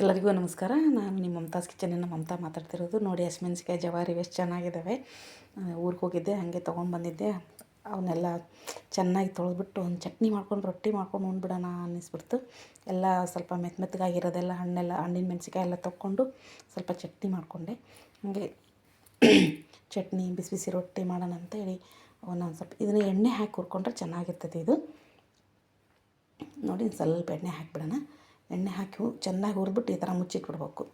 ಎಲ್ಲರಿಗೂ ನಮಸ್ಕಾರ. ನಾನು ನಿಮ್ಮ ಮಮತಾಸ್ ಕಿಚನಿಂದ ಮಮತಾ ಮಾತಾಡ್ತಿರೋದು. ನೋಡಿ ಹಸಿಮೆಣ್ಸಿಕಾಯಿ ಜವಾರಿ ಎಷ್ಟು ಚೆನ್ನಾಗಿದ್ದಾವೆ ಊರಿಗೆ ಹೋಗಿದ್ದೆ, ಹಾಗೆ ತೊಗೊಂಡು ಬಂದಿದ್ದೆ. ಅವನ್ನೆಲ್ಲ ಚೆನ್ನಾಗಿ ತೊಳೆದ್ಬಿಟ್ಟು ಒಂದು ಚಟ್ನಿ ಮಾಡ್ಕೊಂಡು, ರೊಟ್ಟಿ ಮಾಡ್ಕೊಂಡು ಉಂಡ್ಬಿಡೋಣ ಅನ್ನಿಸ್ಬಿಡ್ತು. ಎಲ್ಲ ಸ್ವಲ್ಪ ಮೆತ್ತ ಮೆತ್ತಗಾಗಿರೋದೆಲ್ಲ ಹಣ್ಣೆಲ್ಲ, ಹಣ್ಣಿನ ಮೆಣಸಿಕಾಯಿ ಎಲ್ಲ ತೊಗೊಂಡು ಸ್ವಲ್ಪ ಚಟ್ನಿ ಮಾಡಿಕೊಂಡೆ. ಹಾಗೆ ಚಟ್ನಿ, ಬಿಸಿ ಬಿಸಿ ರೊಟ್ಟಿ ಮಾಡೋಣ ಅಂತೇಳಿ ಒಂದೊಂದು ಸ್ವಲ್ಪ ಇದನ್ನು ಎಣ್ಣೆ ಹಾಕಿ ಹುರ್ಕೊಂಡ್ರೆ ಚೆನ್ನಾಗಿರ್ತದೆ ಇದು. ನೋಡಿ ಸ್ವಲ್ಪ ಎಣ್ಣೆ ಹಾಕಿಬಿಡೋಣ. ಎಣ್ಣೆ ಹಾಕಿ ಚೆನ್ನಾಗಿ ಹುರಿದ್ಬಿಟ್ಟು ಈ ಥರ ಮುಚ್ಚಿಟ್ಬಿಡ್ಬೇಕು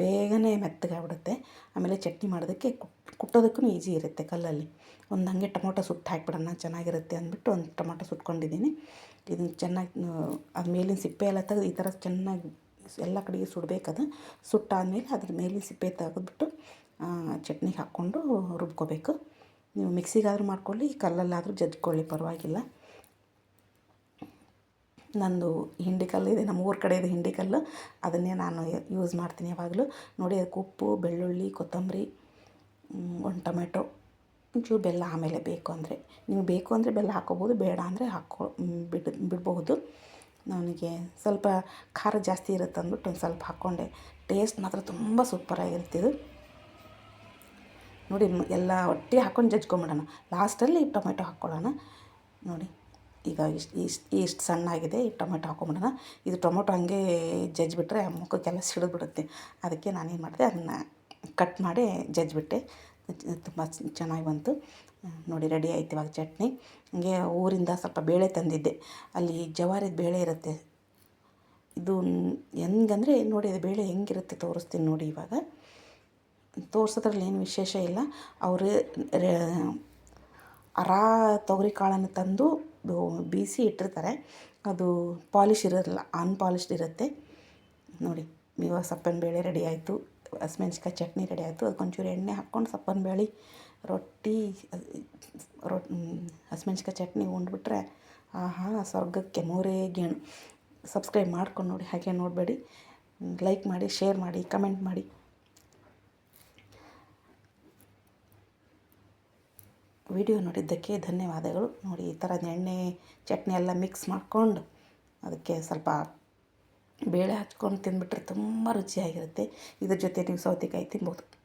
ಬೇಗನೆ ಮೆತ್ತಗಾಗ್ಬಿಡುತ್ತೆ. ಆಮೇಲೆ ಚಟ್ನಿ ಮಾಡೋದಕ್ಕೆ ಕುಟ್ಟೋದಕ್ಕೂ ಈಸಿ ಇರುತ್ತೆ ಕಲ್ಲಲ್ಲಿ. ಒಂದು ಹಾಗೆ ಟೊಮೊಟೊ ಸುಟ್ಟು ಹಾಕಿಬಿಡೋಣ, ಚೆನ್ನಾಗಿರುತ್ತೆ ಅಂದ್ಬಿಟ್ಟು ಒಂದು ಟೊಮೊಟೊ ಸುಟ್ಕೊಂಡಿದ್ದೀನಿ. ಇದನ್ನು ಚೆನ್ನಾಗಿ ಅದು ಮೇಲಿನ ಸಿಪ್ಪೆ ಎಲ್ಲ ತೆಗೆದು, ಈ ಥರ ಚೆನ್ನಾಗಿ ಎಲ್ಲ ಕಡೆಗೆ ಸುಡಬೇಕದು ಸುಟ್ಟಾದಮೇಲೆ ಅದ್ರ ಮೇಲಿನ ಸಿಪ್ಪೆ ತೆಗೆದ್ಬಿಟ್ಟು ಚಟ್ನಿಗೆ ಹಾಕ್ಕೊಂಡು ರುಬ್ಕೋಬೇಕು. ನೀವು ಮಿಕ್ಸಿಗಾದರೂ ಮಾಡ್ಕೊಳ್ಳಿ, ಕಲ್ಲಲ್ಲಾದರೂ ಜಜ್ಕೊಳ್ಳಿ, ಪರವಾಗಿಲ್ಲ. ನಂದು ಹಿಂಡಿ ಕಲ್ಲು ಇದೆ, ನಮ್ಮ ಊರ ಕಡೆ ಇದೆ ಹಿಂಡಿ ಕಲ್ಲು. ಅದನ್ನೇ ನಾನು ಯೂಸ್ ಮಾಡ್ತೀನಿ ಯಾವಾಗಲೂ. ನೋಡಿ, ಅದಕ್ಕೆ ಉಪ್ಪು, ಬೆಳ್ಳುಳ್ಳಿ, ಕೊತ್ತಂಬರಿ ಒಂದು ಟೊಮೆಟೊ, ಒಂಚೂರು ಬೆಲ್ಲ ಆಮೇಲೆ ಬೇಕು ಅಂದರೆ. ನೀವು ಬೇಕು ಅಂದರೆ ಬೆಲ್ಲ ಹಾಕ್ಕೋಬೋದು ಬೇಡ ಅಂದರೆ ಹಾಕ್ಕೊ ಬಿಡ್, ಬಿಡ್ಬಹುದು. ನನಗೆ ಸ್ವಲ್ಪ ಖಾರ ಜಾಸ್ತಿ ಇರುತ್ತೆ ಅಂದ್ಬಿಟ್ಟು ಒಂದು ಸ್ವಲ್ಪ ಹಾಕ್ಕೊಂಡೆ ಟೇಸ್ಟ್ ಮಾತ್ರ ತುಂಬ ಸೂಪರಾಗಿರ್ತಿದ್ದು ನೋಡಿ ಎಲ್ಲ ಒಟ್ಟಿಗೆ ಹಾಕ್ಕೊಂಡು ಜಜ್ಕೊಂಬಿಡೋಣ. ಲಾಸ್ಟಲ್ಲಿ ಟೊಮೆಟೊ ಹಾಕ್ಕೊಳ್ಳೋಣ ನೋಡಿ. ಈಗ ಇಷ್ಟು ಇಷ್ಟು ಇಷ್ಟು ಸಣ್ಣಾಗಿದೆ, ಈ ಟೊಮೆಟೊ ಹಾಕೊಂಬಿಡೋಣ. ಇದು ಟೊಮೊಟೊ ಹಂಗೆ ಜಜ್ಜಿಬಿಟ್ರೆ ಮುಖಕ್ಕೆಲ್ಲ ಸಿಡಿದ್ಬಿಡುತ್ತೆ. ಅದಕ್ಕೆ ನಾನೇನು ಮಾಡಿದೆ, ಅದನ್ನು ಕಟ್ ಮಾಡಿ ಜಜ್ಜಿಬಿಟ್ಟೆ ತುಂಬ ಚೆನ್ನಾಗಿ ಬಂತು. ನೋಡಿ, ರೆಡಿ ಆಯ್ತು ಇವಾಗ ಚಟ್ನಿ. ಹಂಗೆ ಊರಿಂದ ಸ್ವಲ್ಪ ಬೇಳೆ ತಂದಿದ್ದೆ. ಅಲ್ಲಿ ಜವಾರಿದ ಬೇಳೆ ಇರುತ್ತೆ. ಇದು ಹೆಂಗಂದರೆ, ನೋಡಿ, ಅದು ಬೇಳೆ ಹೆಂಗಿರುತ್ತೆ ತೋರಿಸ್ತೀನಿ ನೋಡಿ ಇವಾಗ. ತೋರಿಸೋದ್ರಲ್ಲಿ ಏನು ವಿಶೇಷ ಇಲ್ಲ. ಅವರು ಅರಾ ತೊಗರಿ ಕಾಳನ್ನು ತಂದು ಬೀಸಿ ಇಟ್ಟಿರ್ತಾರೆ. ಅದು ಪಾಲಿಶ್ ಇರೋಲ್ಲ ಅನ್ಪಾಲಿಶ್ಡ್ ಇರುತ್ತೆ. ನೋಡಿ, ಇವಾಗ ಸಪ್ಪನ ಬೇಳೆ ರೆಡಿ ಆಯಿತು. ಹಸಿಮೆಣ್ಸಿಕಾಯಿ ಚಟ್ನಿ ರೆಡಿ ಆಯಿತು. ಅದಕ್ಕೊಂಚೂರು ಎಣ್ಣೆ ಹಾಕ್ಕೊಂಡು ಸಪ್ಪನ ಬೇಳೆ, ರೊಟ್ಟಿ, ರೊ ಹಸಿಮೆಣ್ಸಿಕಾಯಿ ಚಟ್ನಿ ಉಂಡ್ಬಿಟ್ರೆ, ಆಹಾ, ಸ್ವರ್ಗಕ್ಕೆ ಮೂರೇ ಗೇಣು. ಸಬ್ಸ್ಕ್ರೈಬ್ ಮಾಡ್ಕೊಂಡು ನೋಡಿ, ಹಾಗೆ ನೋಡಬೇಡಿ. ಲೈಕ್ ಮಾಡಿ ಶೇರ್ ಮಾಡಿ ಕಮೆಂಟ್ ಮಾಡಿ. ವಿಡಿಯೋ ನೋಡಿದ್ದಕ್ಕೆ ಧನ್ಯವಾದಗಳು. ನೋಡಿ, ಈ ಥರದ ಎಣ್ಣೆ, ಚಟ್ನಿ ಎಲ್ಲ ಮಿಕ್ಸ್ ಮಾಡಿಕೊಂಡು ಅದಕ್ಕೆ ಸ್ವಲ್ಪ ಬೇಳೆ ಹಚ್ಕೊಂಡು ತಿಂದುಬಿಟ್ರೆ ತುಂಬ ರುಚಿಯಾಗಿರುತ್ತೆ. ಇದ್ರ ಜೊತೆ ನೀವು ಸೌತೆಕಾಯಿ ತಿನ್ಬೋದು.